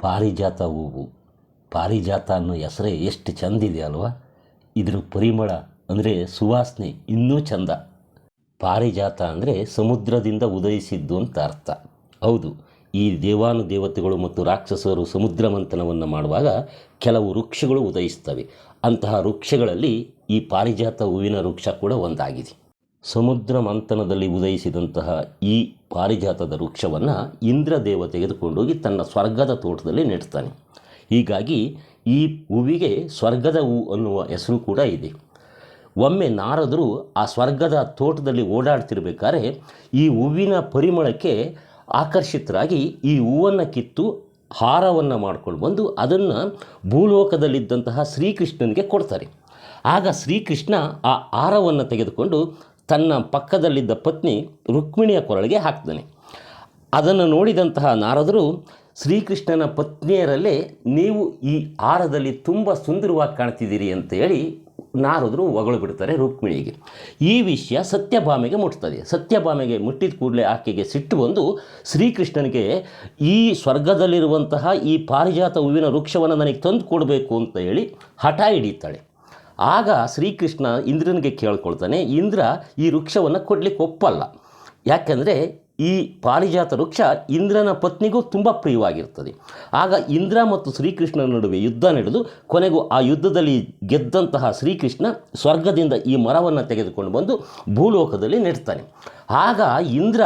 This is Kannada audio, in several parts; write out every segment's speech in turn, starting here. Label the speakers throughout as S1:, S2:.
S1: ಪಾರಿಜಾತ ಹೂವು ಪಾರಿಜಾತ ಅನ್ನೋ ಹೆಸರೇ ಎಷ್ಟು ಚಂದಿದೆ ಅಲ್ವಾ? ಇದರ ಪರಿಮಳ ಅಂದರೆ ಸುವಾಸನೆ ಇನ್ನೂ ಚಂದ. ಪಾರಿಜಾತ ಅಂದರೆ ಸಮುದ್ರದಿಂದ ಉದಯಿಸಿದ್ದು ಅಂತ ಅರ್ಥ. ಹೌದು, ಈ ದೇವಾನು ದೇವತೆಗಳು ಮತ್ತು ರಾಕ್ಷಸರು ಸಮುದ್ರ ಮಂಥನವನ್ನು ಮಾಡುವಾಗ ಕೆಲವು ವೃಕ್ಷಗಳು ಉದಯಿಸ್ತವೆ ಅಂತಹ ವೃಕ್ಷಗಳಲ್ಲಿ ಈ ಪಾರಿಜಾತ ಹೂವಿನ ವೃಕ್ಷ ಕೂಡ ಒಂದಾಗಿದೆ. ಸಮುದ್ರ ಮಂಥನದಲ್ಲಿ ಉದಯಿಸಿದಂತಹ ಈ ಪಾರಿಜಾತದ ವೃಕ್ಷವನ್ನು ಇಂದ್ರದೇವ ತೆಗೆದುಕೊಂಡೋಗಿ ತನ್ನ ಸ್ವರ್ಗದ ತೋಟದಲ್ಲಿ ನೆಡ್ತಾನೆ. ಹೀಗಾಗಿ ಈ ಹೂವಿಗೆ ಸ್ವರ್ಗದ ಹೂ ಅನ್ನುವ ಹೆಸರು ಕೂಡ ಇದೆ. ಒಮ್ಮೆ ನಾರದರು ಆ ಸ್ವರ್ಗದ ತೋಟದಲ್ಲಿ ಓಡಾಡ್ತಿರ್ಬೇಕಾದ್ರೆ ಈ ಹೂವಿನ ಪರಿಮಳಕ್ಕೆ ಆಕರ್ಷಿತರಾಗಿ ಈ ಹೂವನ್ನು ಕಿತ್ತು ಹಾರವನ್ನು ಮಾಡ್ಕೊಂಡು ಬಂದು ಅದನ್ನು ಭೂಲೋಕದಲ್ಲಿದ್ದಂತಹ ಶ್ರೀಕೃಷ್ಣನಿಗೆ ಕೊಡ್ತಾರೆ. ಆಗ ಶ್ರೀಕೃಷ್ಣ ಆ ಹಾರವನ್ನು ತೆಗೆದುಕೊಂಡು ತನ್ನ ಪಕ್ಕದಲ್ಲಿದ್ದ ಪತ್ನಿ ರುಕ್ಮಿಣಿಯ ಕೊರಳಿಗೆ ಹಾಕ್ತಾನೆ. ಅದನ್ನು ನೋಡಿದಂತಹ ನಾರದರು, ಶ್ರೀಕೃಷ್ಣನ ಪತ್ನಿಯರಲ್ಲೇ ನೀವು ಈ ಹಾರದಲ್ಲಿ ತುಂಬ ಸುಂದರವಾಗಿ ಕಾಣ್ತಿದ್ದೀರಿ ಅಂತೇಳಿ ನಾರದರು ಒಗಳು ಬಿಡ್ತಾರೆ ರುಕ್ಮಿಣಿಗೆ. ಈ ವಿಷಯ ಸತ್ಯಭಾಮೆಗೆ ಮುಟ್ತದೆ. ಸತ್ಯಭಾಮೆಗೆ ಮುಟ್ಟಿದ ಕೂಡಲೇ ಆಕೆಗೆ ಸಿಟ್ಟು ಬಂದು ಶ್ರೀಕೃಷ್ಣನಿಗೆ, ಈ ಸ್ವರ್ಗದಲ್ಲಿರುವಂತಹ ಈ ಪಾರಿಜಾತ ಹೂವಿನ ವೃಕ್ಷವನ್ನು ನನಗೆ ತಂದು ಕೊಡಬೇಕು ಅಂತ ಹೇಳಿ ಹಠ ಹಿಡಿತಾಳೆ ಆಗ ಶ್ರೀಕೃಷ್ಣ ಇಂದ್ರನಿಗೆ ಕೇಳ್ಕೊಳ್ತಾನೆ, ಇಂದ್ರ, ಈ ವೃಕ್ಷವನ್ನು ಕೊಡಲಿಕ್ಕೆ ಒಪ್ಪಲ್ಲ. ಯಾಕೆಂದರೆ ಈ ಪಾರಿಜಾತ ವೃಕ್ಷ ಇಂದ್ರನ ಪತ್ನಿಗೂ ತುಂಬ ಪ್ರಿಯವಾಗಿರ್ತದೆ. ಆಗ ಇಂದ್ರ ಮತ್ತು ಶ್ರೀಕೃಷ್ಣನ ನಡುವೆ ಯುದ್ಧ ನಡೆದು, ಕೊನೆಗೂ ಆ ಯುದ್ಧದಲ್ಲಿ ಗೆದ್ದಂತಹ ಶ್ರೀಕೃಷ್ಣ ಸ್ವರ್ಗದಿಂದ ಈ ಮರವನ್ನು ತೆಗೆದುಕೊಂಡು ಬಂದು ಭೂಲೋಕದಲ್ಲಿ ನೆಡ್ತಾನೆ. ಆಗ ಇಂದ್ರ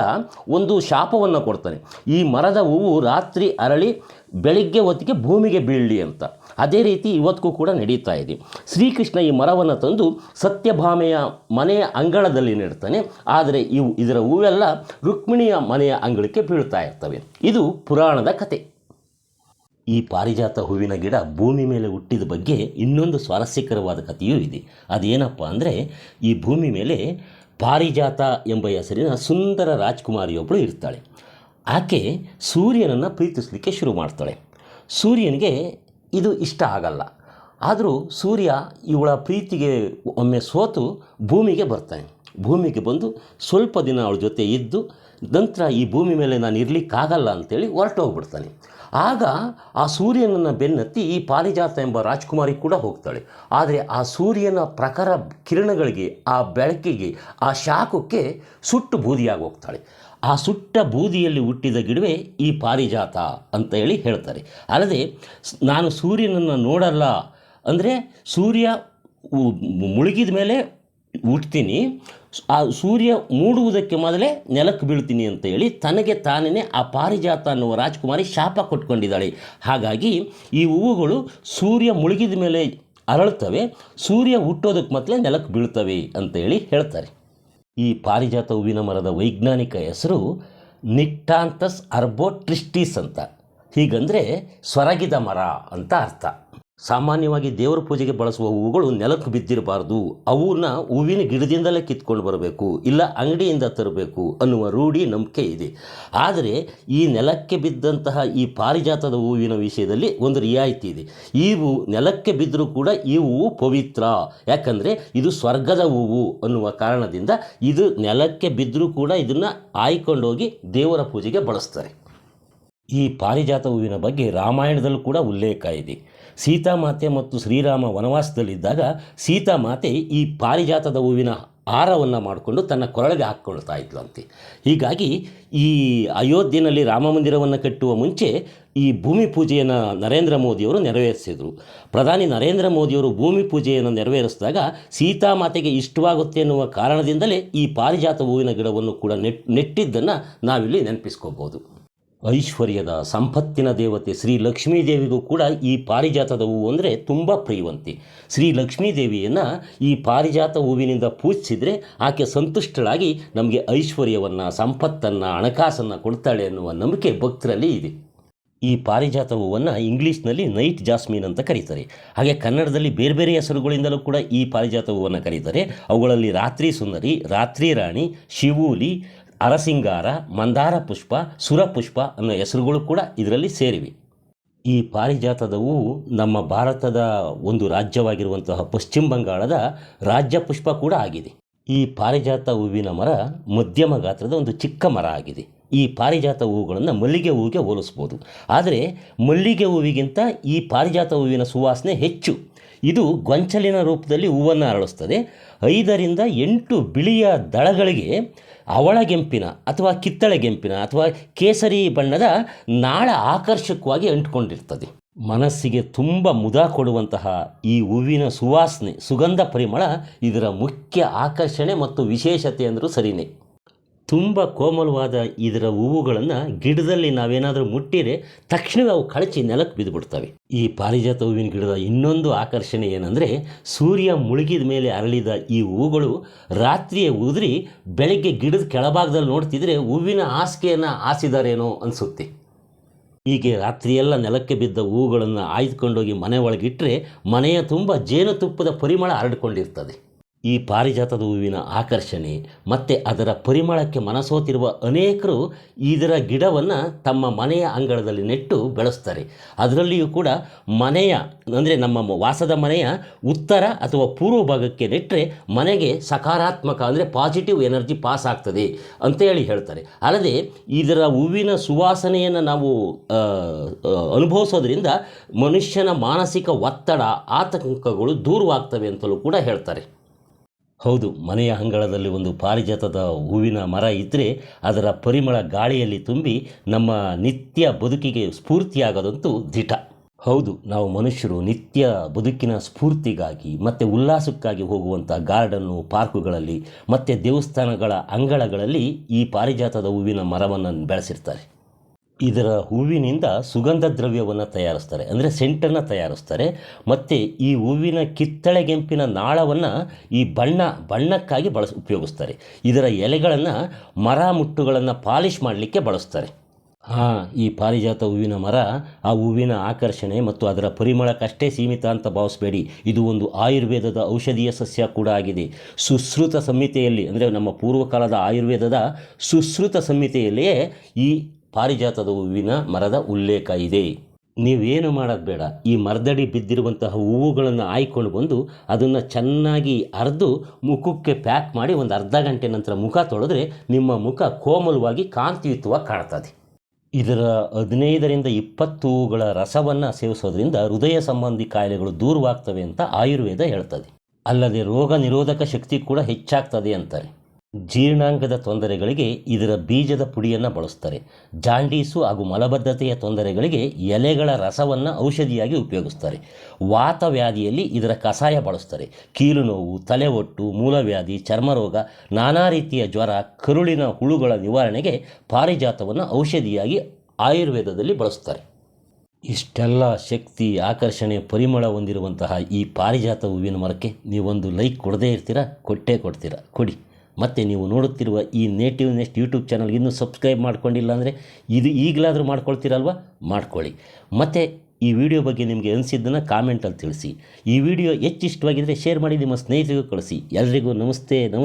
S1: ಒಂದು ಶಾಪವನ್ನು ಕೊಡ್ತಾನೆ. ಈ ಮರದ ಹೂವು ರಾತ್ರಿ ಅರಳಿ ಬೆಳಿಗ್ಗೆ ಹೊತ್ತಿಗೆ ಭೂಮಿಗೆ ಬೀಳಲಿ ಅಂತ. ಅದೇ ರೀತಿ ಇವತ್ತಿಗೂ ಕೂಡ ನಡೀತಾ ಇದೆ. ಶ್ರೀಕೃಷ್ಣ ಈ ಮರವನ್ನು ತಂದು ಸತ್ಯಭಾಮೆಯ ಮನೆಯ ಅಂಗಳದಲ್ಲಿ ನೆಡ್ತಾನೆ. ಆದರೆ ಇವು ಇದರ ಹೂವೆಲ್ಲ ರುಕ್ಮಿಣಿಯ ಮನೆಯ ಅಂಗಳಕ್ಕೆ ಬೀಳ್ತಾ ಇರ್ತವೆ. ಇದು ಪುರಾಣದ ಕತೆ. ಈ ಪಾರಿಜಾತ ಹೂವಿನ ಗಿಡ ಭೂಮಿ ಮೇಲೆ ಹುಟ್ಟಿದ ಬಗ್ಗೆ ಇನ್ನೊಂದು ಸ್ವಾರಸ್ಯಕರವಾದ ಕಥೆಯೂ ಇದೆ. ಅದೇನಪ್ಪ ಅಂದರೆ ಈ ಭೂಮಿ ಮೇಲೆ ಪಾರಿಜಾತ ಎಂಬ ಹೆಸರಿನ ಸುಂದರ ರಾಜ್ಕುಮಾರಿಯೊಬ್ಬಳು ಇರ್ತಾಳೆ. ಆಕೆ ಸೂರ್ಯನನ್ನು ಪ್ರೀತಿಸಲಿಕ್ಕೆ ಶುರು ಮಾಡ್ತಾಳೆ. ಸೂರ್ಯನಿಗೆ ಇದು ಇಷ್ಟ ಆಗಲ್ಲ. ಆದರೂ ಸೂರ್ಯ ಇವಳ ಪ್ರೀತಿಗೆ ಒಮ್ಮೆ ಸೋತು ಭೂಮಿಗೆ ಬರ್ತಾನೆ. ಭೂಮಿಗೆ ಬಂದು ಸ್ವಲ್ಪ ದಿನ ಅವಳ ಜೊತೆ ಇದ್ದು ನಂತರ ಈ ಭೂಮಿ ಮೇಲೆ ನಾನು ಇರಲಿಕ್ಕಾಗಲ್ಲ ಅಂತೇಳಿ ಹೊರಟೋಗ್ಬಿಡ್ತಾನೆ. ಆಗ ಆ ಸೂರ್ಯನನ್ನು ಬೆನ್ನತ್ತಿ ಈ ಪಾರಿಜಾತ ಎಂಬ ರಾಜ್ಕುಮಾರಿ ಕೂಡ ಹೋಗ್ತಾಳೆ. ಆದರೆ ಆ ಸೂರ್ಯನ ಪ್ರಖರ ಕಿರಣಗಳಿಗೆ, ಆ ಬೆಳಕಿಗೆ, ಆ ಶಾಖಕ್ಕೆ ಸುಟ್ಟು ಬೂದಿಯಾಗಿ ಹೋಗ್ತಾಳೆ. ಆ ಸುಟ್ಟ ಬೂದಿಯಲ್ಲಿ ಹುಟ್ಟಿದ ಗಿಡವೇ ಈ ಪಾರಿಜಾತ ಅಂತ ಹೇಳಿ ಹೇಳ್ತಾರೆ. ಅಲ್ಲದೆ ನಾನು ಸೂರ್ಯನನ್ನು ನೋಡಲ್ಲ ಅಂದರೆ ಸೂರ್ಯ ಮುಳುಗಿದ ಮೇಲೆ ಹುಟ್ತೀನಿ. ಆ ಸೂರ್ಯ ಮೂಡುವುದಕ್ಕೆ ಮೊದಲೇ ನೆಲಕ್ಕೆ ಬೀಳ್ತೀನಿ ಅಂತ ಹೇಳಿ ತನಗೆ ತಾನೇ ಆ ಪಾರಿಜಾತ ಅನ್ನುವ ರಾಜ್ಕುಮಾರಿ ಶಾಪ ಕೊಟ್ಕೊಂಡಿದ್ದಾಳೆ. ಹಾಗಾಗಿ ಈ ಹೂವುಗಳು ಸೂರ್ಯ ಮುಳುಗಿದ ಮೇಲೆ ಅರಳುತ್ತವೆ ಸೂರ್ಯ ಹುಟ್ಟೋದಕ್ಕೆ ಮೊದಲೇ ನೆಲಕ್ಕೆ ಬೀಳ್ತವೆ ಅಂತ ಹೇಳಿ ಹೇಳ್ತಾರೆ. ಈ ಪಾರಿಜಾತ ಹೂವಿನ ಮರದ ವೈಜ್ಞಾನಿಕ ಹೆಸರು ನಿಟ್ಟಾಂತಸ್ ಅರ್ಬೋಟ್ರಿಸ್ಟಿಸ್ ಅಂತ. ಹೀಗಂದರೆ ಸ್ವರಗಿದ ಮರ ಅಂತ ಅರ್ಥ. ಸಾಮಾನ್ಯವಾಗಿ ದೇವರ ಪೂಜೆಗೆ ಬಳಸುವ ಹೂವುಗಳು ನೆಲಕ್ಕೆ ಬಿದ್ದಿರಬಾರ್ದು. ಅವನ್ನ ಹೂವಿನ ಗಿಡದಿಂದಲೇ ಕಿತ್ಕೊಂಡು ಬರಬೇಕು, ಇಲ್ಲ ಅಂಗಡಿಯಿಂದ ತರಬೇಕು ಅನ್ನುವ ರೂಢಿ ನಂಬಿಕೆ ಇದೆ. ಆದರೆ ಈ ನೆಲಕ್ಕೆ ಬಿದ್ದಂತಹ ಈ ಪಾರಿಜಾತದ ಹೂವಿನ ವಿಷಯದಲ್ಲಿ ಒಂದು ರಿಯಾಯಿತಿ ಇದೆ. ಈ ಹೂ ನೆಲಕ್ಕೆ ಬಿದ್ದರೂ ಕೂಡ ಈ ಹೂವು ಪವಿತ್ರ. ಯಾಕಂದರೆ ಇದು ಸ್ವರ್ಗದ ಹೂವು ಅನ್ನುವ ಕಾರಣದಿಂದ ಇದು ನೆಲಕ್ಕೆ ಬಿದ್ದರೂ ಕೂಡ ಇದನ್ನು ಆಯ್ಕೊಂಡೋಗಿ ದೇವರ ಪೂಜೆಗೆ ಬಳಸ್ತಾರೆ. ಈ ಪಾರಿಜಾತ ಹೂವಿನ ಬಗ್ಗೆ ರಾಮಾಯಣದಲ್ಲೂ ಕೂಡ ಉಲ್ಲೇಖ ಇದೆ. ಸೀತಾಮಾತೆ ಮತ್ತು ಶ್ರೀರಾಮ ವನವಾಸದಲ್ಲಿದ್ದಾಗ ಸೀತಾಮಾತೆ ಈ ಪಾರಿಜಾತದ ಹೂವಿನ ಹಾರವನ್ನು ಮಾಡಿಕೊಂಡು ತನ್ನ ಕೊರಳಿಗೆ ಹಾಕ್ಕೊಳ್ತಾ ಇದ್ಲಂತೆ. ಹೀಗಾಗಿ ಈ ಅಯೋಧ್ಯೆಯಲ್ಲಿ ರಾಮ ಮಂದಿರವನ್ನು ಕಟ್ಟುವ ಮುಂಚೆ ಈ ಭೂಮಿ ಪೂಜೆಯನ್ನು ನರೇಂದ್ರ ಮೋದಿಯವರು ನೆರವೇರಿಸಿದರು. ಪ್ರಧಾನಿ ನರೇಂದ್ರ ಮೋದಿಯವರು ಭೂಮಿ ಪೂಜೆಯನ್ನು ನೆರವೇರಿಸಿದಾಗ ಸೀತಾಮಾತೆಗೆ ಇಷ್ಟವಾಗುತ್ತೆ ಎನ್ನುವ ಕಾರಣದಿಂದಲೇ ಈ ಪಾರಿಜಾತ ಹೂವಿನ ಗಿಡವನ್ನು ಕೂಡ ನೆಟ್, ನೆಟ್ಟಿದ್ದನ್ನು ನಾವಿಲ್ಲಿ ನೆನಪಿಸ್ಕೋಬೋದು. ಐಶ್ವರ್ಯದ ಸಂಪತ್ತಿನ ದೇವತೆ ಶ್ರೀ ಲಕ್ಷ್ಮೀದೇವಿಗೂ ಕೂಡ ಈ ಪಾರಿಜಾತದ ಹೂವು ಅಂದರೆ ತುಂಬ ಪ್ರಿಯವಂತಿ. ಶ್ರೀ ಲಕ್ಷ್ಮೀದೇವಿಯನ್ನು ಈ ಪಾರಿಜಾತ ಹೂವಿನಿಂದ ಪೂಜಿಸಿದರೆ ಆಕೆ ಸಂತುಷ್ಟಳಾಗಿ ನಮಗೆ ಐಶ್ವರ್ಯವನ್ನು, ಸಂಪತ್ತನ್ನು, ಹಣಕಾಸನ್ನು ಕೊಡ್ತಾಳೆ ಅನ್ನುವ ನಂಬಿಕೆ ಭಕ್ತರಲ್ಲಿ ಇದೆ. ಈ ಪಾರಿಜಾತ ಹೂವನ್ನು ಇಂಗ್ಲೀಷ್ನಲ್ಲಿ ನೈಟ್ ಜಾಸ್ಮಿನ್ ಅಂತ ಕರೀತಾರೆ. ಹಾಗೆ ಕನ್ನಡದಲ್ಲಿ ಬೇರೆ ಬೇರೆ ಹೆಸರುಗಳಿಂದಲೂ ಕೂಡ ಈ ಪಾರಿಜಾತ ಹೂವನ್ನು ಕರೀತಾರೆ. ಅವುಗಳಲ್ಲಿ ರಾತ್ರಿ ಸುಂದರಿ, ರಾತ್ರಿ ರಾಣಿ, ಶಿವೂಲಿ ಅರಸಿಂಗಾರ, ಮಂದಾರ ಪುಷ್ಪ ಸುರಪುಷ್ಪ ಅನ್ನೋ ಹೆಸರುಗಳು ಕೂಡ ಇದರಲ್ಲಿ ಸೇರಿವೆ. ಈ ಪಾರಿಜಾತದ ಹೂವು ನಮ್ಮ ಭಾರತದ ಒಂದು ರಾಜ್ಯವಾಗಿರುವಂತಹ ಪಶ್ಚಿಮ ಬಂಗಾಳದ ರಾಜ್ಯ ಪುಷ್ಪ ಕೂಡ ಆಗಿದೆ. ಈ ಪಾರಿಜಾತ ಹೂವಿನ ಮರ ಮಧ್ಯಮ ಗಾತ್ರದ ಒಂದು ಚಿಕ್ಕ ಮರ ಆಗಿದೆ. ಈ ಪಾರಿಜಾತ ಹೂವುಗಳನ್ನು ಮಲ್ಲಿಗೆ ಹೂವಿಗೆ ಹೋಲಿಸ್ಬೋದು. ಆದರೆ ಮಲ್ಲಿಗೆ ಹೂವಿಗಿಂತ ಈ ಪಾರಿಜಾತ ಹೂವಿನ ಸುವಾಸನೆ ಹೆಚ್ಚು. ಇದು ಗೊಂಚಲಿನ ರೂಪದಲ್ಲಿ ಹೂವನ್ನು ಅರಳಿಸ್ತದೆ. ಐದರಿಂದ ಎಂಟು ಬಿಳಿಯ ದಳಗಳಿಗೆ ಅವಳಗೆಂಪಿನ ಅಥವಾ ಕಿತ್ತಳೆಗೆಂಪಿನ ಅಥವಾ ಕೇಸರಿ ಬಣ್ಣದ ನಾಳ ಆಕರ್ಷಕವಾಗಿ ಅಂಟಿಕೊಂಡಿರ್ತದೆ. ಮನಸ್ಸಿಗೆ ತುಂಬ ಮುದ ಕೊಡುವಂತಹ ಈ ಹೂವಿನ ಸುವಾಸನೆ, ಸುಗಂಧ ಪರಿಮಳ ಇದರ ಮುಖ್ಯ ಆಕರ್ಷಣೆ ಮತ್ತು ವಿಶೇಷತೆ ಅಂದರೂ ಸರಿಯೇ ತುಂಬ ಕೋಮಲವಾದ ಇದರ ಹೂವುಗಳನ್ನು ಗಿಡದಲ್ಲಿ ನಾವೇನಾದರೂ ಮುಟ್ಟಿದರೆ ತಕ್ಷಣವೇ ಅವು ಕಳಚಿ ನೆಲಕ್ಕೆ ಬಿದ್ದುಬಿಡ್ತವೆ ಈ ಪಾರಿಜಾತ ಹೂವಿನ ಗಿಡದ ಇನ್ನೊಂದು ಆಕರ್ಷಣೆ ಏನಂದರೆ ಸೂರ್ಯ ಮುಳುಗಿದ ಮೇಲೆ ಅರಳಿದ ಈ ಹೂವುಗಳು ರಾತ್ರಿಯೇ ಉದುರಿ ಬೆಳಗ್ಗೆ ಗಿಡದ ಕೆಳಭಾಗದಲ್ಲಿ ನೋಡ್ತಿದ್ರೆ ಹೂವಿನ ಹಾಸಿಗೆಯನ್ನು ಹಾಸಿದಾರೇನೋ ಅನಿಸುತ್ತೆ. ಹೀಗೆ ರಾತ್ರಿಯೆಲ್ಲ ನೆಲಕ್ಕೆ ಬಿದ್ದ ಹೂಗಳನ್ನು ಆಯ್ದುಕೊಂಡೋಗಿ ಮನೆ ಒಳಗಿಟ್ಟರೆ ಮನೆಯ ತುಂಬ ಜೇನುತುಪ್ಪದ ಪರಿಮಳ ಹರಡಿಕೊಂಡಿರ್ತದೆ. ಈ ಪಾರಿಜಾತದ ಹೂವಿನ ಆಕರ್ಷಣೆ ಮತ್ತು ಅದರ ಪರಿಮಳಕ್ಕೆ ಮನಸೋತಿರುವ ಅನೇಕರು ಇದರ ಗಿಡವನ್ನು ತಮ್ಮ ಮನೆಯ ಅಂಗಳದಲ್ಲಿ ನೆಟ್ಟು ಬೆಳೆಸ್ತಾರೆ. ಅದರಲ್ಲಿಯೂ ಕೂಡ ಮನೆಯ, ಅಂದರೆ ನಮ್ಮ ವಾಸದ ಮನೆಯ ಉತ್ತರ ಅಥವಾ ಪೂರ್ವ ಭಾಗಕ್ಕೆ ನೆಟ್ಟರೆ ಮನೆಗೆ ಸಕಾರಾತ್ಮಕ, ಅಂದರೆ ಪಾಸಿಟಿವ್ ಎನರ್ಜಿ ಪಾಸ್ ಆಗ್ತದೆ ಅಂತೇಳಿ ಹೇಳ್ತಾರೆ. ಅಲ್ಲದೆ ಇದರ ಹೂವಿನ ಸುವಾಸನೆಯನ್ನು ನಾವು ಅನುಭವಿಸೋದ್ರಿಂದ ಮನುಷ್ಯನ ಮಾನಸಿಕ ಒತ್ತಡ, ಆತಂಕಗಳು ದೂರವಾಗ್ತವೆ ಅಂತಲೂ ಕೂಡ ಹೇಳ್ತಾರೆ. ಹೌದು, ಮನೆಯ ಅಂಗಳದಲ್ಲಿ ಒಂದು ಪಾರಿಜಾತದ ಹೂವಿನ ಮರ ಇದ್ದರೆ ಅದರ ಪರಿಮಳ ಗಾಳಿಯಲ್ಲಿ ತುಂಬಿ ನಮ್ಮ ನಿತ್ಯ ಬದುಕಿಗೆ ಸ್ಫೂರ್ತಿಯಾಗದಂತೂ ದಿಟ. ಹೌದು, ನಾವು ಮನುಷ್ಯರು ನಿತ್ಯ ಬದುಕಿನ ಸ್ಫೂರ್ತಿಗಾಗಿ, ಮತ್ತು ಉಲ್ಲಾಸಕ್ಕಾಗಿ ಹೋಗುವಂಥ ಗಾರ್ಡನ್ನು, ಪಾರ್ಕುಗಳಲ್ಲಿ, ಮತ್ತು ದೇವಸ್ಥಾನಗಳ ಅಂಗಳಗಳಲ್ಲಿ ಈ ಪಾರಿಜಾತದ ಹೂವಿನ ಮರವನ್ನು ಬೆಳೆಸಿರ್ತಾರೆ. ಇದರ ಹೂವಿನಿಂದ ಸುಗಂಧ ದ್ರವ್ಯವನ್ನು ತಯಾರಿಸ್ತಾರೆ. ಅಂದರೆ ಸೆಂಟನ್ನು ತಯಾರಿಸ್ತಾರೆ. ಮತ್ತು ಈ ಹೂವಿನ ಕಿತ್ತಳೆಗೆಂಪಿನ ನಾಳವನ್ನು ಈ ಬಣ್ಣ, ಬಣ್ಣಕ್ಕಾಗಿ ಬಳಸ, ಉಪಯೋಗಿಸ್ತಾರೆ. ಇದರ ಎಲೆಗಳನ್ನು ಮರ ಮುಟ್ಟುಗಳನ್ನು ಪಾಲಿಶ್ ಮಾಡಲಿಕ್ಕೆ ಬಳಸ್ತಾರೆ. ಹಾಂ, ಈ ಪಾರಿಜಾತ ಹೂವಿನ ಮರ ಆ ಹೂವಿನ ಆಕರ್ಷಣೆ ಮತ್ತು ಅದರ ಪರಿಮಳಕ್ಕಷ್ಟೇ ಸೀಮಿತ ಅಂತ ಭಾವಿಸಬೇಡಿ. ಇದು ಒಂದು ಆಯುರ್ವೇದದ ಔಷಧೀಯ ಸಸ್ಯ ಕೂಡ ಆಗಿದೆ. ಸುಶ್ರುತ ಸಂಹಿತೆಯಲ್ಲಿ, ಅಂದರೆ ನಮ್ಮ ಪೂರ್ವಕಾಲದ ಆಯುರ್ವೇದದ ಸುಶ್ರುತ ಸಂಹಿತೆಯಲ್ಲಿಯೇ ಈ ಪಾರಿಜಾತದ ಹೂವಿನ ಮರದ ಉಲ್ಲೇಖ ಇದೆ. ನೀವೇನು ಮಾಡೋದು ಬೇಡ. ಈ ಮರದಡಿ ಬಿದ್ದಿರುವಂತಹ ಹೂವುಗಳನ್ನು ಆಯ್ಕೊಂಡು ಬಂದು ಅದನ್ನು ಚೆನ್ನಾಗಿ ಅರೆದು ಮುಖಕ್ಕೆ ಪ್ಯಾಕ್ ಮಾಡಿ ಒಂದು ಅರ್ಧ ಗಂಟೆ ನಂತರ ಮುಖ ತೊಳೆದ್ರೆ ನಿಮ್ಮ ಮುಖ ಕೋಮಲವಾಗಿ ಕಾಂತಿಯುತವಾಗಿ ಕಾಣ್ತದೆ. ಇದರ ಹದಿನೈದರಿಂದ ಇಪ್ಪತ್ತು ಹೂವುಗಳ ರಸವನ್ನು ಸೇವಿಸೋದ್ರಿಂದ ಹೃದಯ ಸಂಬಂಧಿ ಕಾಯಿಲೆಗಳು ದೂರವಾಗ್ತವೆ ಅಂತ ಆಯುರ್ವೇದ ಹೇಳ್ತದೆ. ಅಲ್ಲದೆ ರೋಗ ನಿರೋಧಕ ಶಕ್ತಿ ಕೂಡ ಹೆಚ್ಚಾಗ್ತದೆ ಅಂತಾರೆ. ಜೀರ್ಣಾಂಗದ ತೊಂದರೆಗಳಿಗೆ ಇದರ ಬೀಜದ ಪುಡಿಯನ್ನು ಬಳಸ್ತಾರೆ. ಜಾಂಡೀಸು ಹಾಗೂ ಮಲಬದ್ಧತೆಯ ತೊಂದರೆಗಳಿಗೆ ಎಲೆಗಳ ರಸವನ್ನು ಔಷಧಿಯಾಗಿ ಉಪಯೋಗಿಸ್ತಾರೆ. ವಾತವ್ಯಾಧಿಯಲ್ಲಿ ಇದರ ಕಷಾಯ ಬಳಸ್ತಾರೆ. ಕೀಲು ನೋವು ತಲೆ ಒಟ್ಟು ಮೂಲವ್ಯಾಧಿ, ಚರ್ಮರೋಗ, ನಾನಾ ರೀತಿಯ ಜ್ವರ, ಕರುಳಿನ ಹುಳುಗಳ ನಿವಾರಣೆಗೆ ಪಾರಿಜಾತವನ್ನು ಔಷಧಿಯಾಗಿ ಆಯುರ್ವೇದದಲ್ಲಿ ಬಳಸ್ತಾರೆ. ಇಷ್ಟೆಲ್ಲ ಶಕ್ತಿ, ಆಕರ್ಷಣೆ, ಪರಿಮಳ ಹೊಂದಿರುವಂತಹ ಈ ಪಾರಿಜಾತ ಹೂವಿನ ಮರಕ್ಕೆ ನೀವೊಂದು ಲೈಕ್ ಕೊಡದೇ ಇರ್ತೀರಾ? ಕೊಟ್ಟೇ ಕೊಡ್ತೀರಾ? ಕೊಡಿ. ಮತ್ತು ನೀವು ನೋಡುತ್ತಿರುವ ಈ ನೇಟಿವ್ ನೆಕ್ಸ್ಟ್ ಯೂಟ್ಯೂಬ್ ಚಾನಲ್ ಇನ್ನೂ ಸಬ್ಸ್ಕ್ರೈಬ್ ಮಾಡ್ಕೊಂಡಿಲ್ಲ ಅಂದರೆ ಇದು ಈಗಲಾದರೂ ಮಾಡ್ಕೊಳ್ತೀರಲ್ವ? ಮಾಡ್ಕೊಳ್ಳಿ. ಮತ್ತು ಈ ವಿಡಿಯೋ ಬಗ್ಗೆ ನಿಮಗೆ ಅನಿಸಿದ್ದನ್ನು ಕಾಮೆಂಟಲ್ಲಿ ತಿಳಿಸಿ. ಈ ವಿಡಿಯೋ ಹೆಚ್ಚು ಇಷ್ಟವಾಗಿದ್ದರೆ ಶೇರ್ ಮಾಡಿ, ನಿಮ್ಮ ಸ್ನೇಹಿತರಿಗೂ ಕಳಿಸಿ. ಎಲ್ರಿಗೂ ನಮಸ್ತೆ ನಮಸ್ತೆ